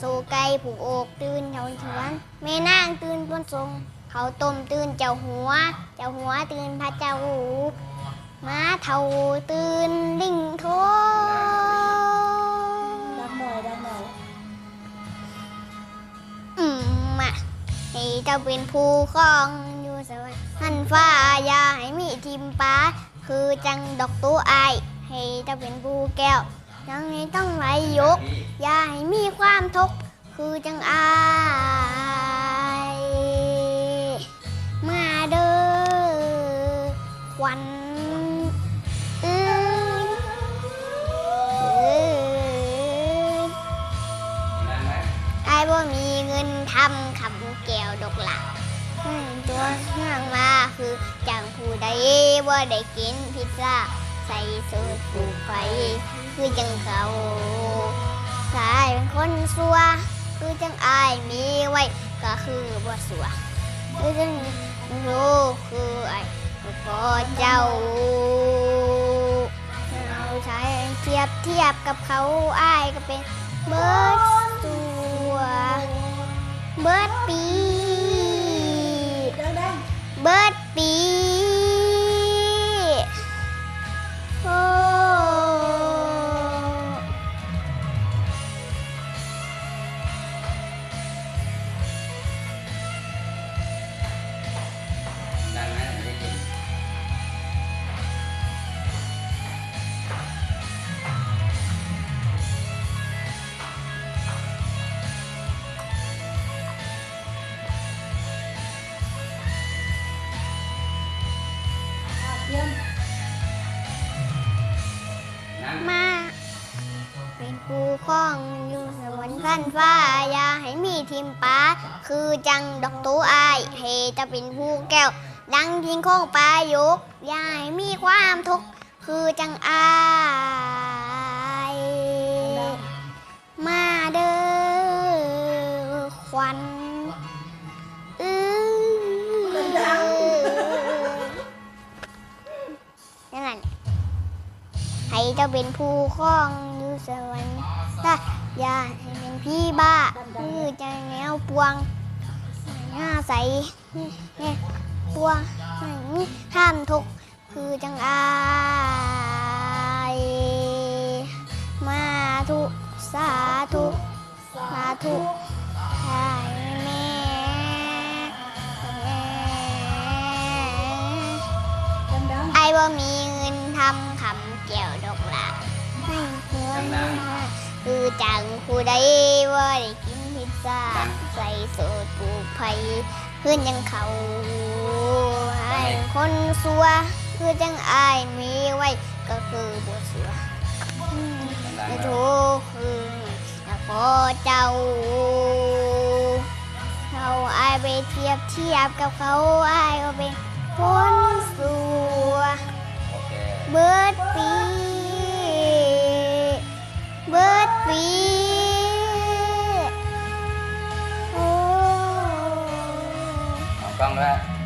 สู่ไก่ผูกอกตื่นเท่าชวนแม่นางตื่นบนทรง เขาต้มตื่นเจ้าหัว เจ้าหัวตื่นพระเจ้าหูม้าเท่าตื่นลิงโทดังหน่อยดังหน่อยอืมมาให้เจ้าเป็นผู้ครองอยู่สวรรค์หันฟ้าอย่าให้มีทิมป้าคือจังดอกตัวอายให้เจ้าเป็นผู้แก้ว ยังให้ต้องไหลยก อย่าให้มีความทุกข์คือจังอายมาเด้อควันเอ้ยเอ้ยไอ้ายบ่มีเงินทำคำแก้วดอกหลักตัวเนื่องมาคือจังผู้ใดว่าได้กินพิซซ่า ใส่สูตรผูกไฟคือจังเขากลายเป็นคนสัว คือจังอายมีไว้ก็คือบ่สัวคือจังรู้คือไอ้พ่อเจ้าเราใช้เทียบเทียบกับเขาอายก็เป็นเบิร์ด มาเป็นผู้คล้องอยู่สวรรค์พันฟ้าอย่าให้มีทิมป้า คือจังดอกตูอายเฮจะเป็นผู้แก้ว ดังทิ้งโค้งปลายกอย่าให้มีความทุกข์คือจังอาย เจ้าเป็นผู้ครองอยู่สวรรค์ถ้าอย่าให้เป็นพี่บ้าคือจะแนวปวงหน้าใสเนี่ยปวงนี่ห้ามทุกคือจังอายมาทุสาธุสาธุใช่แม่ไอ้ว่มีเงินทำ เงินคือจังผู้ใดว่าได้กินพิซซ่าใส่สูตรปลูกไผ่เพื่อนยังเขาให้คนสัวคือจังอายมีไว้ก็คือบัวสัวดังจะๆทุกคืนแล้วพอเจ้าเขาอายไปเทียบเทียบกับเขาอายก็เป็นคนสัวโอเคเบิร์ดปี on that.